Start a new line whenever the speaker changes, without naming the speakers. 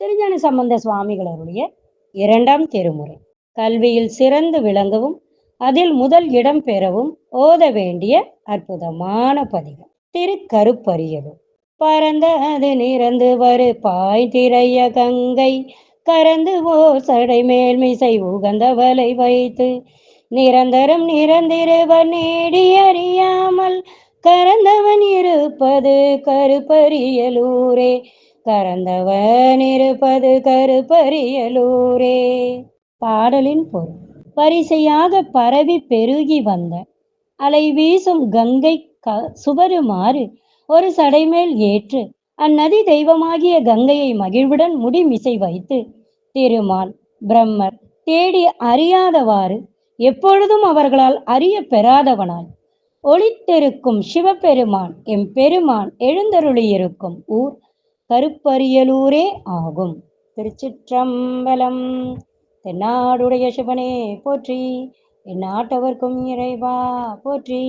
திருஞான சம்பந்த சுவாமிகளருடைய இரண்டாம் திருமுறை. கல்வியில் சிறந்து விளங்கவும் அதில் முதல் இடம் பெறவும் ஓத வேண்டிய அற்புதமான பதிகம். திருக்கருப்பரியலும் பறந்தது நிறந்து வரு பாய் திரைய கங்கை கறந்து ஓ சடை மேல்மிசை உகந்தவலை வைத்து நிரந்தரம் நிரந்திருவன் நீடி கறந்தவன் இருப்பது கருப்பரியலூரே. கறந்தவனிருப்பது கருப்பரியலூரே பாடலின் பொருள். வரிசையாக பரவி பெருகி வந்த அலை வீசும் கங்கை க சுவருமாறு ஒரு சடைமேல் ஏற்று அந்நதி தெய்வமாகிய கங்கையை மகிழ்வுடன் முடிமிசை வைத்து திருமால் பிரம்மர் தேடி அறியாதவாறு எப்பொழுதும் அவர்களால் அறிய பெறாதவனாய். ஒளித்திருக்கும் சிவபெருமான் எம் பெருமான் எழுந்தருளியிருக்கும் ஊர் கருப்பரியலூரே ஆகும். திருச்சிற்றம்பலம் தென்னாடுடைய சிவனே போற்றி எந்நாட்டவர்க்கும் இறைவா போற்றி.